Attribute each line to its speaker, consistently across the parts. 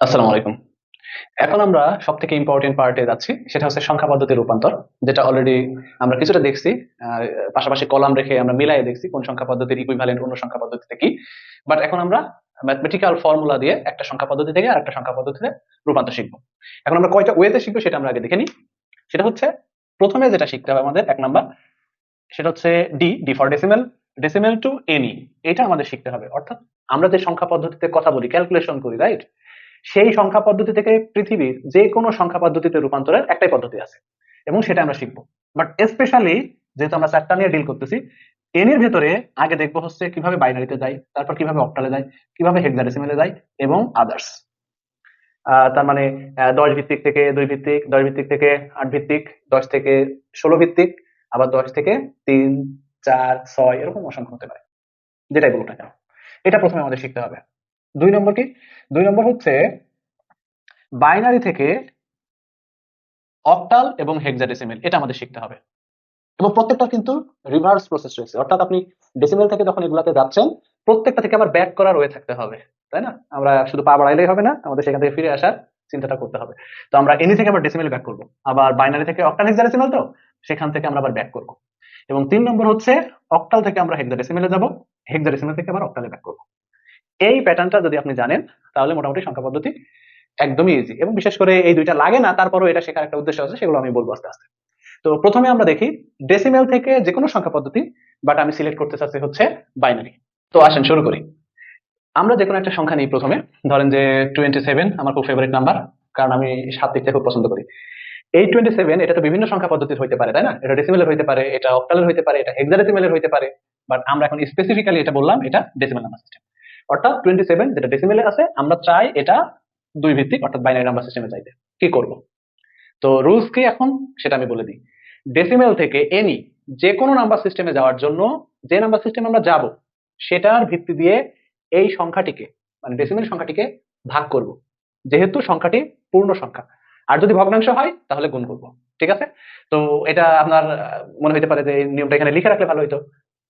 Speaker 1: আসসালামু আলাইকুম। এখন আমরা সব থেকে ইম্পর্টেন্ট পার্টে যাচ্ছি সেটা হচ্ছে সংখ্যা পদ্ধতির রূপান্তর যেটা অলরেডি আমরা কিছুটা দেখছি পাশাপাশি কলাম রেখে আমরা মিলাই দেখছি কোন সংখ্যা পদ্ধতির ইকুইভ্যালেন্ট অন্য সংখ্যা পদ্ধতিতে কি। বাট এখন আমরা ম্যাথমেটিক্যাল ফর্মুলা দিয়ে একটা সংখ্যা পদ্ধতি থেকে আর একটা সংখ্যা পদ্ধতিতে রূপান্তর শিখব। এখন আমরা কয়টা ওয়েতে শিখব সেটা আমরা আগে দেখে নিই। সেটা হচ্ছে প্রথমে যেটা শিখতে হবে আমাদের এক নাম্বার সেটা হচ্ছে D D for decimal decimal to any এটা আমাদের শিখতে হবে। অর্থাৎ আমরা যে সংখ্যা পদ্ধতিতে কথা বলি ক্যালকুলেশন করি রাইট সেই সংখ্যা পদ্ধতি থেকে পৃথিবীর যে কোনো সংখ্যা পদ্ধতিতে রূপান্তরের একটাই পদ্ধতি আছে। এবং সেটা আমরা শিখব। বাট স্পেশালি যেহেতু আমরা চারটা নিয়ে ডিল করতেছি এন এর ভেতরে আগে দেখব হচ্ছে কীভাবে বাইনারিতে যায়, তারপর কীভাবে অক্টালে যায়, কীভাবে হেক্সাডেসিমেলে যায় এবং আদার্স তার মানে দশ ভিত্তিক থেকে দুই ভিত্তিক, দশ ভিত্তিক থেকে আট ভিত্তিক, দশ থেকে ষোলো ভিত্তিক, আবার দশ থেকে তিন, চার, ছয়, এরকম অসংখ্য হতে পারে। যেটাই বলুক না কেন। এটা প্রথমে আমাদের শিখতে হবে। দুই নম্বর কি? দুই নম্বর হচ্ছে বাইনারি থেকে অক্টাল এবং হেক্সাডেসিমেল, এটা আমাদের শিখতে হবে। এবং প্রত্যেকটা কিন্তু রিভার্স প্রসেস রয়েছে। অর্থাৎ আপনি ডেসিমেল থেকে যখন এগুলাতে যাচ্ছেন, প্রত্যেকটা থেকে আবার ব্যাক করার ওয়ে থাকতে হবে, তাই না? আমরা শুধু পা বাড়াইলেই হবে না, আমাদের সেখান থেকে ফিরে আসার চিন্তাটা করতে হবে। তো আমরা এনি থেকে আবার ডেসিমেল ব্যাক করব। আবার বাইনারি থেকে অক্টাল, হেক্সাডেসিমেল তো? সেখান থেকে আমরা আবার ব্যাক করব। এবং তিন নম্বর হচ্ছে অক্টাল থেকে আমরা হেক্সাডেসিমেলে যাব, হেক্সাডেসিমেল থেকে আবার অক্টালে ব্যাক করব। এই প্যাটার্নটা যদি আপনি জানেন, তাহলে মোটামুটি সংখ্যা পদ্ধতি একদমই ইজি এবং বিশেষ করে এই দুইটা লাগে না, তারপরও এটা শেখার একটা উদ্দেশ্য আছে, সেগুলো আমি বলব আস্তে আস্তে। তো প্রথমে আমরা দেখি ডেসিমেল থেকে যে কোনো সংখ্যা পদ্ধতি বাট আমি সিলেক্ট করতে চাচ্ছি হচ্ছে বাইনারি তো আসেন, শুরু করি। আমরা যে কোনো একটা সংখ্যা নিই প্রথমে। ধরেন যে টোয়েন্টি সেভেন আমার খুব ফেভারিট নাম্বার কারণ আমি সাত দিকটা খুব পছন্দ করি। এই টোয়েন্টি সেভেন এটা তো বিভিন্ন সংখ্যা পদ্ধতির হইতে পারে, তাই না? এটা ডেসিমেলের হইতে পারে, এটা অক্টালের হইতে পারে, এটা হেক্সাডেসিমেলের হইতে পারে বাট আমরা এখন স্পেসিফিক্যালি এটা বললাম, এটা ডেসিমেল নাম্বার সিস্টেম অর্থাৎ টোয়েন্টি সেভেন যেটা ডেসিমেলে আছে, আমরা চাই এটা দুই ভিত্তিক, অর্থাৎ বাইনারি নাম্বার সিস্টেমে চাইতে। কি করব তো রুলস কি এখন? সেটা আমি বলে দিই। ডেসিমেল থেকে এনি যে কোনো নাম্বার সিস্টেমে যাওয়ার জন্য যে নাম্বার সিস্টেমে আমরা যাব, সেটার ভিত্তি দিয়ে এই সংখ্যাটিকে মানে ডেসিমেল সংখ্যাটিকে ভাগ করব। যেহেতু সংখ্যাটি পূর্ণ সংখ্যা। আর যদি ভগ্নাংশ হয়, তাহলে গুণ করব। ঠিক আছে? তো এটা আপনার মনে হতে পারে যে নিয়মটা এখানে লিখে রাখলে ভালো হতো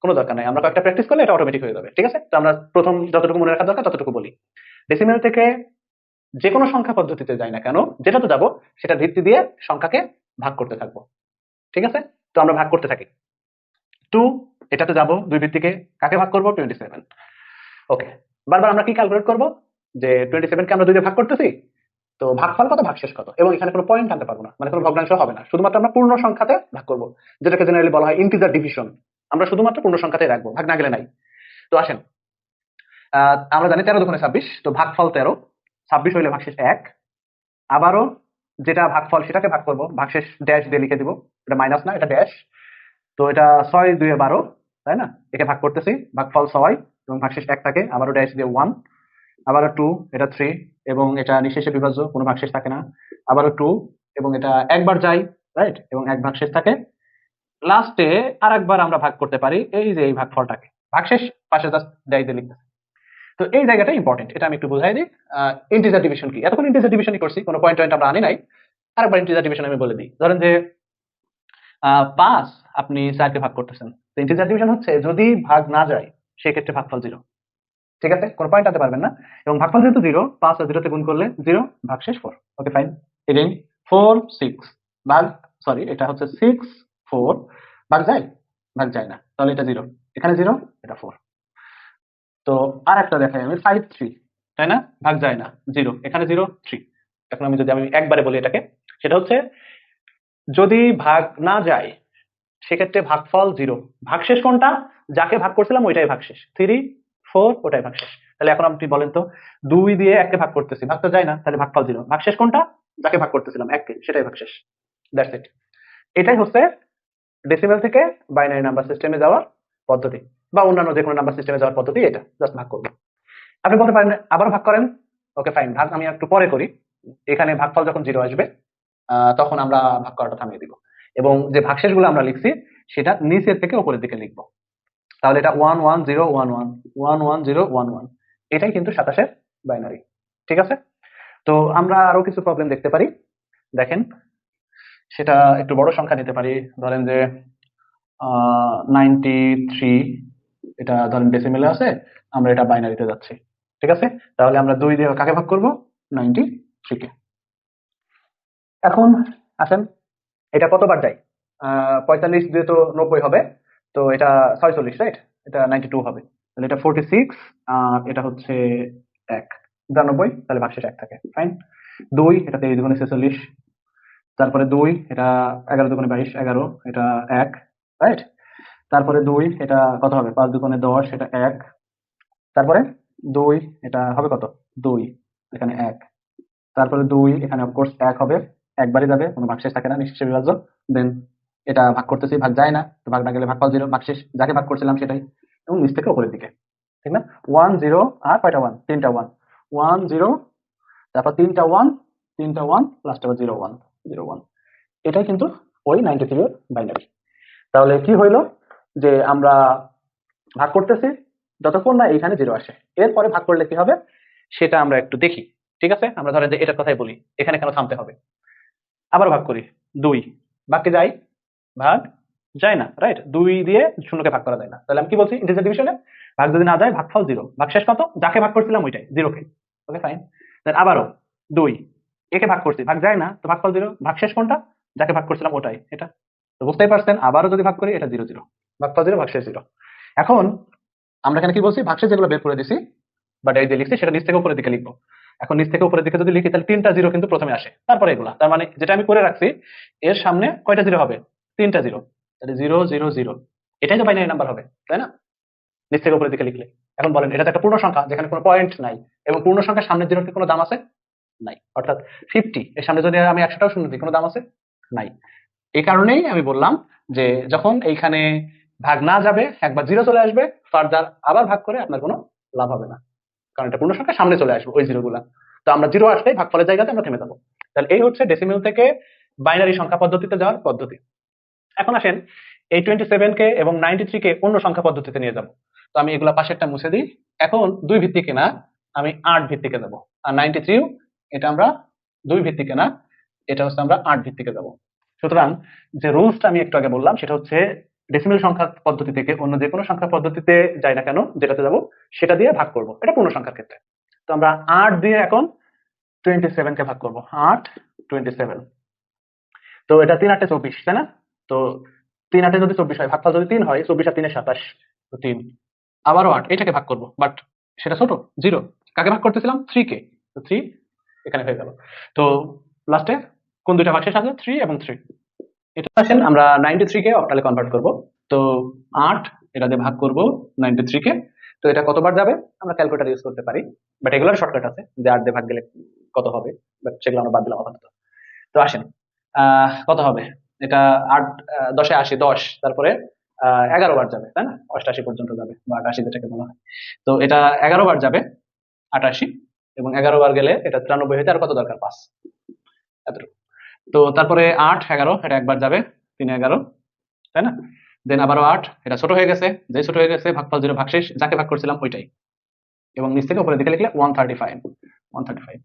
Speaker 1: কোনো দরকার নাই। আমরা কয়েকটা প্র্যাকটিস করলে এটা অটোমেটিক হয়ে যাবে, ঠিক আছে? তো আমরা প্রথম যতটুকু মনে রাখা দরকার ততটুকু বলি। ডেসিমেল থেকে যে কোনো সংখ্যা পদ্ধতিতে যাই না কেন যেটা তো যাব সেটা ভিত্তি দিয়ে সংখ্যাকে ভাগ করতে থাকব, ঠিক আছে? তো আমরা ভাগ করতে থাকি। টু এটাতে যাব, দুই ভিত্তিকে কাকে ভাগ করব? টোয়েন্টি সেভেন ওকে বারবার আমরা কি ক্যালকুলেট করব? যে টোয়েন্টি সেভেনকে আমরা দুইটা ভাগ করতেছি, তো ভাগফল কত? ভাগশেষ কত? এবং এখানে কোনো পয়েন্ট আনতে পারব না মানে কোনো ভগ্নাংশ হবে না। শুধুমাত্র আমরা পূর্ণ সংখ্যাতে ভাগ করব, যেটাকে জেনারেলি বলা হয় ইন্টিজার ডিভিশন আমরা শুধুমাত্র পূর্ণ সংখ্যাতে রাখব, ভাগ না গেলে নাই। তো আসেন আমরা জানি তেরো দোকানে ছাব্বিশ, তো ভাগফল তেরো, ছাব্বিশ হইলে ভাগশেষ এক। আবারও যেটা ভাগফল সেটাকে ভাগ করব, ভাগশেষ ড্যাশ দিয়ে লিখে দিব। এটা মাইনাস না, এটা ড্যাশ তো এটা ছয় দুয়ে বারো, তাই না? একে ভাগ করতেছি, ভাগফল ছয় এবং ভাগশেষ এক থাকে, আবারও ড্যাশ দিয়ে ওয়ান আবারও টু এটা থ্রি এবং এটা নিঃশেষে বিভাজ্য, কোনো ভাগশেষ থাকে না। আবারও টু এবং এটা একবার যাই রাইট এবং এক ভাগশেষ থাকে লাস্টে আর একবার আমরা ভাগ করতে পারি, এই যে এই ভাগ ভাগফলটাকে ভাগশেষ পাশে জাস্ট ড্যাশ দিয়ে লিখতেছি। তো এই জায়গাটা ইম্পর্টেন্ট এটা আমি একটু বুঝাই দিই। ইন্টিজার ডিভিশন কি? এতক্ষণ ইন্টিজার ডিভিশনই করছি, কোনো পয়েন্ট পয়েন্ট আমরা আনি নাই। আরেকবার ইন্টিজার ডিভিশন আমি বলে দিই। ধরেন যে পাঁচ আপনি চারকে ভাগ করতেছেন। ইন্টিজার ডিভিশন হচ্ছে, যদি ভাগ না যায়, সেক্ষেত্রে ভাগফল জিরো ঠিক আছে? কোনো পয়েন্ট আনতে পারবেন না। এবং ভাগফল যেহেতু জিরো পাঁচ আর জিরোতে গুণ করলে জিরো ভাগশেষ four okay fine again four six ভাগ সরি এটা হচ্ছে সিক্স ফোর ভাগ যায়? ভাগ যায় না। তাহলে এটা জিরো এখানে জিরো এটা ফোর তো আর একটা দেখাই আমি ফাইভ থ্রি তাই না? ভাগ যায় না। জিরো এখানে জিরো থ্রি এখন আমি যদি আমি একবারে বলি এটাকে, সেটা হচ্ছে যদি ভাগ না যায়, সেক্ষেত্রে ভাগফল জিরো ভাগশেষ কোনটা? যাকে ভাগ করছিলাম ওইটাই ভাগশেষ। থ্রি ফোর ওটাই ভাগশেষ। তাহলে এখন আপনি বলেন তো, দুই দিয়ে এককে ভাগ করতেছি, ভাগ তো যায় না, তাহলে ভাগফল জিরো ভাগশেষ কোনটা? যাকে ভাগ করতেছিলাম, এককে, সেটাই ভাগশেষ। দ্যাটস ইট এটাই হচ্ছে ডেসিমেল থেকে বাইনারি নাম্বার সিস্টেমে যাওয়ার পদ্ধতি বা অন্যান্য যে কোনো নাম্বার সিস্টেমে যাওয়ার পদ্ধতি এটা জাস্ট ভাগ করব। আপনি বলতে পারেন আবার ভাগ করেন। ওকে ফাইন ভাগ আমি একটু পরে করি। এখানে ভাগফল যখন জিরো আসবে তখন আমরা ভাগ করাটা থামিয়ে দিব। এবং যে ভাগশেষগুলো আমরা লিখছি, সেটা নিচের থেকে উপরের দিকে লিখব। তাহলে এটা one one zero one one one one zero one one এটাই কিন্তু সাতাশের বাইনারি ঠিক আছে? তো আমরা আরও কিছু প্রবলেম দেখতে পারি। দেখেন সেটা একটু বড় সংখ্যা নিতে পারি। ধরেন যে নাইনটি থ্রি এটা ধরেন ডেসিমেলে আছে, আমরা এটা বাইনারিতে যাচ্ছি। ঠিক আছে? তাহলে আমরা দুই দিয়ে কাকে ভাগ করব? নাইনটি থ্রি কে। এখন আসেন, এটা কতবার যায়? পঁয়তাল্লিশ দিয়ে তো নব্বই হবে, তো এটা ছয়চল্লিশ, রাইট? এটা নাইনটি টু হবে। তাহলে এটা ফোরটি সিক্স আর এটা হচ্ছে এক। বিরানব্বই তাহলে ভাগশেষ এক থাকে। ফাইন দুই, এটা তেইশ দুগুণে ছেচল্লিশ তারপরে দুই, এটা এগারো দুগুণে বাইশ, এগারো, এটা এক রাইট তারপরে দুই, এটা কত হবে? পাঁচ দুগুণে দশ, এটা এক। তারপরে দুই, এটা হবে কত? দুই, এখানে এক। তারপরে দুই, এখানে অফকোর্স এক হবে, একবারই যাবে, কোনো ভাগশেষ থাকে না নিঃশেষে বিভাজ্য। দেন এটা ভাগ করতেছি, ভাগ যায় না, তো ভাগ না গেলে ভাগফল জিরো ভাগশেষ, যাকে ভাগ করছিলাম সেটাই। এবং নিচ থেকে উপরের দিকে, ঠিক না? ওয়ান জিরো আর কয়টা? ওয়ান তিনটা ওয়ান ওয়ান জিরো তারপর তিনটা ওয়ান তিনটা ওয়ান লাস্ট আবার জিরো ওয়ান এটাই কিন্তু ওই নাইনটি থ্রি এর বাইনারি তাহলে কি হইল? যে আমরা ভাগ করতেছি, যতক্ষণ না এখানে জিরো আসে। এরপরে ভাগ করলে কি হবে? সেটা আমরা একটু দেখি, ঠিক আছে? আমরা ধরেন যে এটার কথাই বলি, এখানে কেন থামতে হবে? আবার ভাগ করি, দুই। বাকি যাই, ভাগ যায় না রাইট দুই দিয়ে শূন্যকে ভাগ করা যায় না। তাহলে আমি কি বলছি? ইন্টিজার ডিভিশনে ভাগ যদি না যায়, ভাগফল জিরো ভাগ শেষ কত? যাকে ভাগ করছিলাম ওইটাই জিরোকে ওকে ফাইন দেন আবারও, দুই। একে ভাগ করছি, ভাগ যায় না, তো ভাগফল জিরো, ভাগ শেষ কোনটা? যাকে ভাগ করছিলাম ওটাই, এটা। তো বুঝতেই পারছেন, আবারও যদি ভাগ করি, এটা জিরো জিরো। ভাগফল জিরো ভাগশেষ জিরো। এখন আমরা এখানে কি বলছি? ভাগশেষ যেগুলো বের করে দিছি বাট এই যে লিখছি, সেটা নিচ থেকে উপরের দিকে লিখব। এখন নিচ থেকে উপরের দিকে যদি লিখি, তাহলে তিনটা জিরো কিন্তু প্রথমে আসে। তারপরে এগুলা, তার মানে যেটা আমি করে রাখছি, এর সামনে কয়টা জিরো হবে? তিনটা জিরো। তাহলে জিরো জিরো জিরো। এটাই তো বাইনারি নাম্বার হবে, তাই না? নিচ থেকে উপরের দিকে লিখলে। এখন বলেন, এটা তো একটা পূর্ণ সংখ্যা যেখানে কোনো পয়েন্ট নাই। এবং পূর্ণ সংখ্যার সামনের জিরোর কি কোনো দাম আছে? নাই। অর্থাৎ ফিফটি এর সামনে যদি আমি একশোটাও শূন্য দিই, কোনো দাম আছে? নাই। এই কারণেই আমি বললাম যে যখন এইখানে ভাগ না যাবে, একবার জিরো চলে আসবে ফার্দার আবার ভাগ করে আপনার কোনো লাভ হবে না। কারণ এটা পূর্ণ সংখ্যা সামনে চলে আসবে ওই জিরো গুলা। তো আমরা জিরো আসলেই ভাগফলের জায়গাতে আমরা থেমে যাব। তাহলে এই হচ্ছে ডেসিমেল থেকে বাইনারি সংখ্যা পদ্ধতিতে যাওয়ার পদ্ধতি। এখন আসেন, এই টোয়েন্টি সেভেন কে এবং নাইনটি থ্রি কে অন্য সংখ্যা পদ্ধতিতে নিয়ে যাব। তো আমি এগুলা পাশেরটা মুছে দিই। এখন দুই ভিত্তিকে না, আমি আট ভিত্তিকে যাব আর নাইনটি থ্রিও এটা আমরা দুই ভিত্তিকে না, এটা হচ্ছে আমরা আট ভিত্তিকে যাব সুতরাং যে রুলসটা আমি একটু আগে বললাম, সেটা হচ্ছে ডেসিমেল সংখ্যা পদ্ধতি থেকে অন্য যে কোনো সংখ্যা পদ্ধতিতে যাই না কেন, যেটাতে যাব, সেটা দিয়ে ভাগ করব। এটা পূর্ণ সংখ্যার ক্ষেত্রে। তো আমরা আট দিয়ে এখন টোয়েন্টি সেভেন কে ভাগ করব। আট টোয়েন্টি সেভেন তো এটা তিন আটে চব্বিশ, তাই না? তো তিন আটে যদি চব্বিশ হয়, ভাগফল যদি তিন হয়, চব্বিশ আর তিনে সাতাশ, তো তিন। আবারও আট, এটাকে ভাগ করব বাট সেটা ছোট জিরো কাকে ভাগ করতেছিলাম? থ্রি কে। তো থ্রি এখানে হয়ে গেল। তো লাস্টে কোন দুইটা ভাগ শেষ আছে? থ্রি এবং থ্রি এটা আসেন আমরা নাইনটি থ্রি কে অক্টালে কনভার্ট করব। তো আট, এটা দিয়ে ভাগ করব নাইনটি থ্রি কে। তো এটা কতবার যাবে? আমরা ক্যালকুলেটার ইউজ করতে পারি। বাট এগুলোর শর্টকাট আছে, যে আট দিয়ে ভাগ গেলে কত হবে? বাট সেগুলো আমরা বাদ দিলাম আপাতত। তো আসেন কত হবে? এটা আট দশে আশি, দশ। তারপরে এগারো বার যাবে, তাই না? অষ্টাশি পর্যন্ত যাবে, বা আটাশি যেটাকে বলা হয়। তো এটা এগারো বার যাবে, আটাশি। এবং এগারো বার গেলে এটা তিরানব্বই হইতে আর কত দরকার? পাঁচ। এতটুকু। তো তারপরে আট, এগারো, এটা একবার যাবে, তিন, এগারো, তাই না? দেন আবারও আট, এটা ছোট হয়ে গেছে যে ছোট হয়ে গেছে, ভাগফল জিরো ভাগশেষ, যাকে ভাগ করছিলাম ওইটাই। এবং নিচ থেকে উপরে দিকে লিখলে one thirty five one thirty five